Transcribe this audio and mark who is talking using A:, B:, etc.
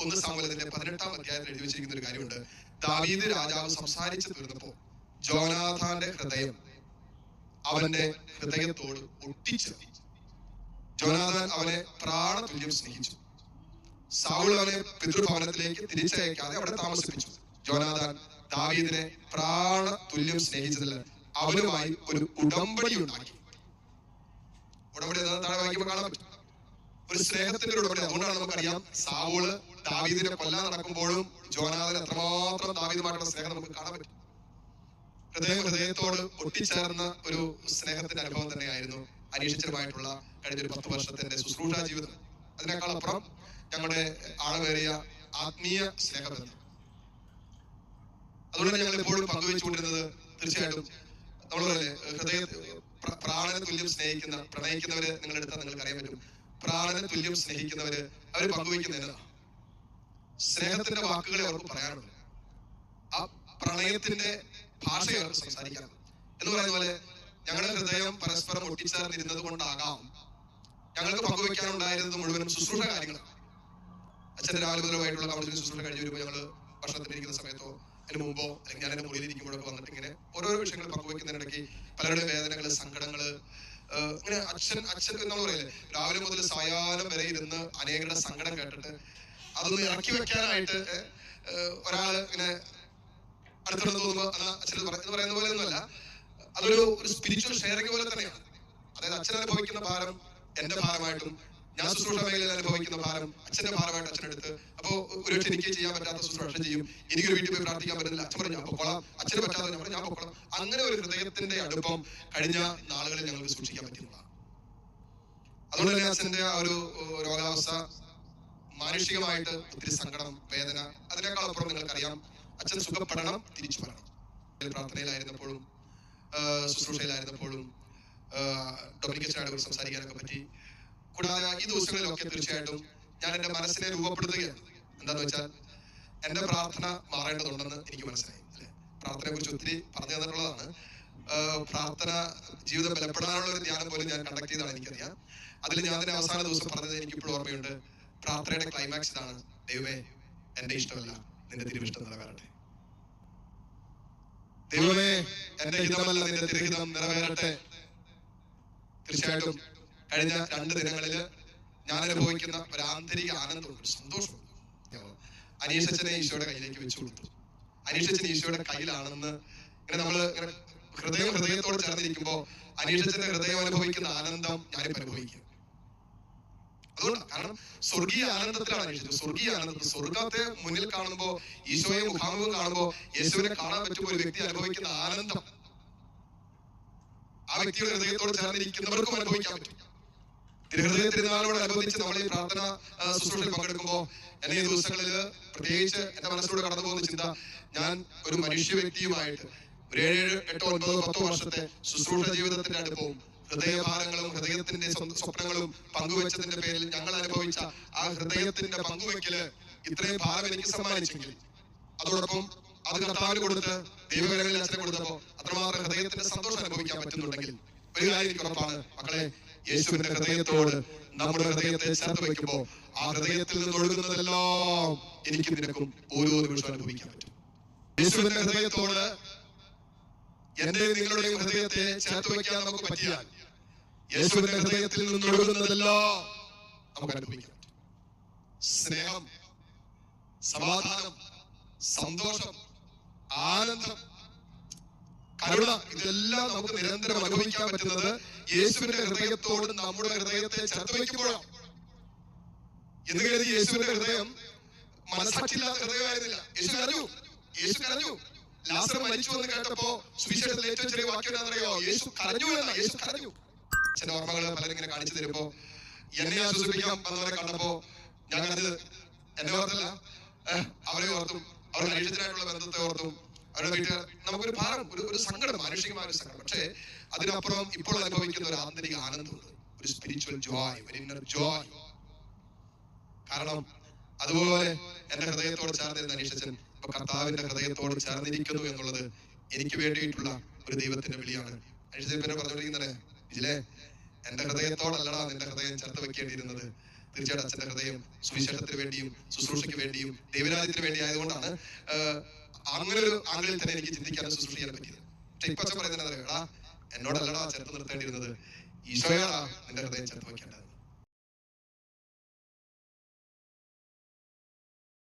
A: ഒന്ന് സാമുവലത്തിന്റെ പതിനെട്ടാം അധ്യായത്തിൽ എഴുതി വെച്ചിരിക്കുന്ന ഒരു കാര്യമുണ്ട്. ദാവീദ് രാജാവ് സംസാരിച്ചു തീർന്നപ്പോ ജോനാഥാന്റെ ഹൃദയം അവന്റെ ഹൃദയത്തോട് ഒട്ടിച്ചു. ജോനാഥാൻ അവനെ പ്രാണതുല്യം സ്നേഹിച്ചു. സാവുൾ അവനെ പിതൃഭവനത്തിലേക്ക് തിരിച്ചയക്കാതെ അവിടെ താമസിപ്പിച്ചു. ജോനാഥാൻ ദാവീദിനെ പ്രാണതുല്യം സ്നേഹിച്ചതിൽ അവനുമായി ഒരു ഉടമ്പടി ഉണ്ടാക്കി. ഉടമ്പടി എന്താ? താഴെ വായിക്കുമ്പോൾ കാണാൻ പറ്റും. ഒരു സ്നേഹത്തിന്റെ ഉടമ്പടി. അതുകൊണ്ടാണ് നമുക്കറിയാം സാവൂൾ ദാവീദിനെ കൊല്ല നടക്കുമ്പോഴും ജോനാഥൻ എത്രമാത്രം ദാവീദുമായിട്ടുള്ള സ്നേഹം നമുക്ക് കാണാൻ പറ്റും. ഹൃദയം ഹൃദയത്തോട് ഒട്ടിച്ചേർന്ന ഒരു സ്നേഹത്തിന്റെ അനുഭവം തന്നെയായിരുന്നു അനീഷിച്ചരുമായിട്ടുള്ള കഴിഞ്ഞ ഒരു പത്ത് വർഷത്തിന്റെ ശുശ്രൂഷ ജീവിതം. അതിനേക്കാൾ അപ്പുറം ഞങ്ങളുടെ ആഴമേറിയ ആത്മീയ സ്നേഹബന്ധം. അതുകൊണ്ട് ഞങ്ങൾ എപ്പോഴും പങ്കുവെച്ചുകൊണ്ടിരുന്നത് തീർച്ചയായിട്ടും നമ്മൾ ഹൃദയ പ്രാണന തുല്യം സ്നേഹിക്കുന്ന പ്രണയിക്കുന്നവര് നിങ്ങളെടുത്താൽ നിങ്ങൾക്ക് അറിയാൻ പറ്റും. പ്രാണന തുല്യം സ്നേഹിക്കുന്നവര് അവർ പങ്കുവെക്കുന്ന സ്നേഹത്തിന്റെ വാക്കുകളെ അവർക്ക് പറയാനുള്ളൂ ആ പ്രണയത്തിന്റെ ഭാഷ അവർക്ക് സംസാരിക്കണം എന്ന് പറയുന്ന പോലെ ഞങ്ങളുടെ ഹൃദയം പരസ്പരം ഒട്ടിച്ചേർന്നിരുന്നത് കൊണ്ടാകാം ഞങ്ങൾക്ക് പങ്കുവെക്കാനുണ്ടായിരുന്നത് മുഴുവനും ശുശ്രൂഷ കാര്യങ്ങളാണ്. അച്ഛൻ രാവിലെ മുതലുമായിട്ടുള്ള കൗൺസിലിംഗ് ശുശ്രൂഷ കഴിഞ്ഞ് വരുമ്പോൾ ഞങ്ങൾ ഭക്ഷണത്തിലിരിക്കുന്ന സമയത്തോ അതിന് മുമ്പോ അല്ലെങ്കിൽ ഞാൻ എന്റെ മുറിയിലിരിക്കുമ്പോഴൊക്കെ വന്നിട്ട് ഇങ്ങനെ ഓരോരോ വിഷയങ്ങൾ പങ്കുവെക്കുന്നതിനിടയ്ക്ക് പലരുടെയും വേദനകൾ സങ്കടങ്ങൾ അച്ഛൻ അച്ഛൻ എന്ന് പറയില്ലേ രാവിലെ മുതൽ സായാഹ്നം വരെ ഇരുന്ന് അനേകരുടെ സങ്കടം കേട്ടിട്ട് അതൊന്ന് ഇറക്കി വെക്കാനായിട്ട് ഒരാൾ ഇങ്ങനെ അടുത്തുള്ള തോന്നുമ്പോൾ എന്നാ അച്ഛൻ ഇത് പറയുന്ന പോലെ ഒന്നുമല്ല. അതൊരു ഒരു സ്പിരിച്വൽ ഷെയറിംഗ് പോലെ തന്നെയാണ്. അതായത് അച്ഛൻ അനുഭവിക്കുന്ന ഭാരം എന്റെ ഭാരമായിട്ടും ഞാൻ ശുശ്രൂഷ മേഖലയിൽ അനുഭവിക്കുന്ന ഭാരം അച്ഛന്റെ ഭാരമായിട്ട് അച്ഛനെടുത്ത് അപ്പോ ഒരുപക്ഷെ എനിക്ക് ചെയ്യാൻ പറ്റാത്ത ശുശ്രൂഷ ചെയ്യും. എനിക്കൊരു വീട്ടിൽ പോയി പ്രാർത്ഥിക്കാൻ പറ്റുന്നില്ല അച്ഛൻ പറഞ്ഞു ഞാൻ പൊക്കോളാം. അച്ഛന് പറ്റാതെ ഞാൻ പറഞ്ഞു ഞാൻ പൊക്കോളാം. അങ്ങനെ ഒരു ഹൃദയത്തിന്റെ അടുപ്പം കഴിഞ്ഞ നാളുകളിൽ ഞങ്ങൾക്ക് സൂക്ഷിക്കാൻ പറ്റുന്നതാണ് അതുകൊണ്ട് തന്നെ അച്ഛന്റെ ആ ഒരു രോഗാവസ്ഥ മാനുഷികമായിട്ട് ഒത്തിരി സങ്കടം വേദന അതിനേക്കാൾ അപ്പുറം നിങ്ങൾക്കറിയാം. അച്ഛൻ സുഖപ്പെടണം തിരിച്ചു വരണം. പ്രാർത്ഥനയിലായിരുന്നപ്പോഴും ശുശ്രൂഷയിലായിരുന്നപ്പോഴും ഡൊമിനിക്കച്ചനായിട്ട് സംസാരിക്കാനൊക്കെ പറ്റി. കൂടാതെ ഈ ദിവസങ്ങളിലൊക്കെ തീർച്ചയായിട്ടും ഞാൻ എന്റെ മനസ്സിനെ രൂപപ്പെടുത്തുകയാണ്. എന്താന്ന് വെച്ചാൽ എന്റെ പ്രാർത്ഥന മാറേണ്ടതുണ്ടെന്ന് എനിക്ക് മനസ്സിലായി. പ്രാർത്ഥനയെ കുറിച്ച് ഒത്തിരി പറഞ്ഞു തന്നിട്ടുള്ളതാണ്. പ്രാർത്ഥന ജീവിതം ബലപ്പെടാനുള്ള ഒരു ധ്യാനം പോലും ഞാൻ കണ്ടക്ട് ചെയ്താണ് എനിക്കറിയാം അതിൽ ഞാൻ തന്നെ അവസാന ദിവസം പറഞ്ഞത് എനിക്ക് ഇപ്പോഴും ഓർമ്മയുണ്ട്. പ്രാർത്ഥനയുടെ ക്ലൈമാക്സ് ഇതാണ്. ദൈവമേ എന്റെ ഇഷ്ടമല്ല. നിന്റെ തിരുവിഷ്ടം നിറവേറട്ടെ. ദൈവമേ എന്റെ ഹിതമല്ല നിന്റെ തിരുഹിതം നിറവേറട്ടെ. തീർച്ചയായിട്ടും. കഴിഞ്ഞ രണ്ട് ദിനങ്ങളിൽ ഞാൻ അനുഭവിക്കുന്ന ഒരു ആന്തരിക ആനന്ദമുണ്ട് ഒരു സന്തോഷമുണ്ട് അനീഷച്ചനെ ഈശോയുടെ കയ്യിലേക്ക് വെച്ചു കൊടുത്തു. അനീഷച്ചൻ ഈശോയുടെ കയ്യിലാണെന്ന് ഇങ്ങനെ നമ്മൾ ഇങ്ങനെ ഹൃദയം ഹൃദയത്തോട് ചേർന്നിരിക്കുമ്പോ അനീഷച്ചന്റെ ഹൃദയം അനുഭവിക്കുന്ന ആനന്ദം ഞാനിപ്പോ അനുഭവിക്കും. അതുകൊണ്ടാണ് കാരണം സ്വർഗീയ ആനന്ദത്തിലാണ് അന്വേഷിച്ചത് സ്വർഗീയ ആനന്ദത്തിൽ സ്വർഗത്തെ മുന്നിൽ കാണുമ്പോ ഈശോയെ മുഖാമുഖം കാണുമ്പോ യേശുവിനെ കാണാൻ പറ്റുമ്പോൾ ഒരു വ്യക്തി അനുഭവിക്കുന്ന ആനന്ദം. ആ വ്യക്തിയുടെ ഹൃദയത്തോട് ചേർന്നിരിക്കുന്നവർക്കും അനുഭവിക്കാൻ പറ്റും. തിരുഹൃദയ തിരുനാളോട് അനുബന്ധിച്ച് നമ്മൾ ഈ പ്രാർത്ഥന ശുശ്രൂഷയിൽ പങ്കെടുക്കുമ്പോൾ എന്നെ ഈ ദിവസങ്ങളിൽ പ്രത്യേകിച്ച് എന്റെ മനസ്സിലൂടെ കടന്നു പോകുന്ന ചിന്ത ഞാൻ ഒരു മനുഷ്യ വ്യക്തിയുമായിട്ട് ഒരു ഏഴ് എട്ടോ ഒൻപതോ പത്തോ വർഷത്തെ ശുശ്രൂഷ ജീവിതത്തിന്റെ അടുപ്പവും ഹൃദയഭാരങ്ങളും ഹൃദയത്തിന്റെ സ്വപ്നങ്ങളും പങ്കുവെച്ചതിന്റെ പേരിൽ ഞങ്ങൾ അനുഭവിച്ച ആ ഹൃദയത്തിന്റെ പങ്കുവെക്കൽ ഇത്രയും ഭാരം എനിക്ക് സമ്മാനിച്ചെങ്കിൽ അതോടൊപ്പം അത് കർത്താവിന് കൊടുത്ത് ദൈവകരങ്ങളിൽ അച്ഛനെ കൊടുത്തപ്പോ അത്രമാത്രം ഹൃദയത്തിന്റെ സന്തോഷം അനുഭവിക്കാൻ പറ്റുന്നുണ്ടെങ്കിൽ ഒരു ഉറപ്പാണ്. മക്കളെ യേശുവിന്റെ ഹൃദയത്തോട് നമ്മുടെ ഹൃദയത്തെ ചേർത്ത് വെക്കുമ്പോ ആ ഹൃദയത്തിൽ നിന്ന് ഒഴുകുന്നതെല്ലാം എനിക്കും നിനക്കും ഓരോ നിമിഷം അനുഭവിക്കാൻ പറ്റും. യേശുവിന്റെ ഹൃദയത്തോട് എന്റെ നിങ്ങളുടെ ഹൃദയത്തെ ചേർത്ത് വെക്കാൻ നമുക്ക് പറ്റിയാൽ യേശുവിന്റെ ഹൃദയത്തിൽ നിന്ന് ഒഴുകുന്നതെല്ലാം നമുക്ക് അനുഭവിക്കാം. സ്നേഹം സമാധാനം സന്തോഷം ആനന്ദം കരുണ ഇതെല്ലാം നമുക്ക് നിരന്തരം അനുഭവിക്കാൻ പറ്റുന്നത് യേശുവിന്റെ ഹൃദയത്തോട് നമ്മുടെ ഹൃദയത്തെ ചേർത്ത് വയ്ക്കുമ്പോഴാണ്. എന്ന് കരുതി യേശുവിന്റെ ഹൃദയം മനസ്സാക്ഷിയില്ലാത്ത ഹൃദയമായിരുന്നില്ല. യേശു കരഞ്ഞു യേശു കരഞ്ഞു ലാസർ മരിച്ചു എന്ന് കേട്ടപ്പോ സുവിശേഷത്തിൽ ഏറ്റവും ചെറിയ വാക്യം യേശു കരഞ്ഞു എന്ന യേശു കരഞ്ഞു. ചില ഓർമ്മകൾ പലരിങ്ങനെ കാണിച്ചു തരുമ്പോ എന്നെ ആശ്വസിപ്പിക്കാൻ വന്നവരെ കണ്ടപ്പോ ഞങ്ങളത് എന്നെ ഓർത്തല്ല അവരെ ഓർത്തും അവരുടെ അഴിച്ചതിനായിട്ടുള്ള ബന്ധത്തെ ഓർത്തും അവരുടെ വീട്ടുകാർ നമുക്കൊരു ഭാരം ഒരു ഒരു സങ്കടം മാനുഷികമായ ഒരു സങ്കടം. പക്ഷേ അതിനപ്പുറം ഇപ്പോൾ അനുഭവിക്കുന്ന ഒരു ആന്തരിക ആനന്ദമുണ്ട്. ഒരു സ്പിരിച്വൽ ജോയ് ഒരു ഇന്നർ ജോയ് കാരണം അതുപോലെ എന്റെ ഹൃദയത്തോട് ചേർന്നിരുന്ന അനീഷച്ചൻ കർത്താവിന്റെ ഹൃദയത്തോട് ചേർന്നിരിക്കുന്നു എന്നുള്ളത് എനിക്ക് വേണ്ടിയിട്ടുള്ള ഒരു ദൈവത്തിന്റെ വിളിയാണ്. അനീഷച്ചൻ പിന്നെ ഇതിലെ എന്റെ ഹൃദയത്തോടല്ലടാ നിന്റെ ഹൃദയം ചേർത്ത് വെക്കേണ്ടിയിരുന്നത്. തീർച്ചയായിട്ടും അച്ഛന്റെ ഹൃദയം സുവിശേഷത്തിന് വേണ്ടിയും ശുശ്രൂഷയ്ക്ക് വേണ്ടിയും ദൈവരാജ്യത്തിന് വേണ്ടി ആയതുകൊണ്ടാണ് അങ്ങനെ ഒരു ആംഗിളിൽ തന്നെ എനിക്ക് ചിന്തിക്കാനും ശുശ്രൂഷ ചെയ്യാൻ പറ്റിയത്. പക്ഷെ ഇപ്പൊ പറയുന്നത് എന്നോടല്ലടാ ചേർത്ത് നിർത്തേണ്ടിയിരുന്നത്. ഈശോയാടാ നിന്റെ ഹൃദയം ചേർത്ത് വെക്കേണ്ടത്.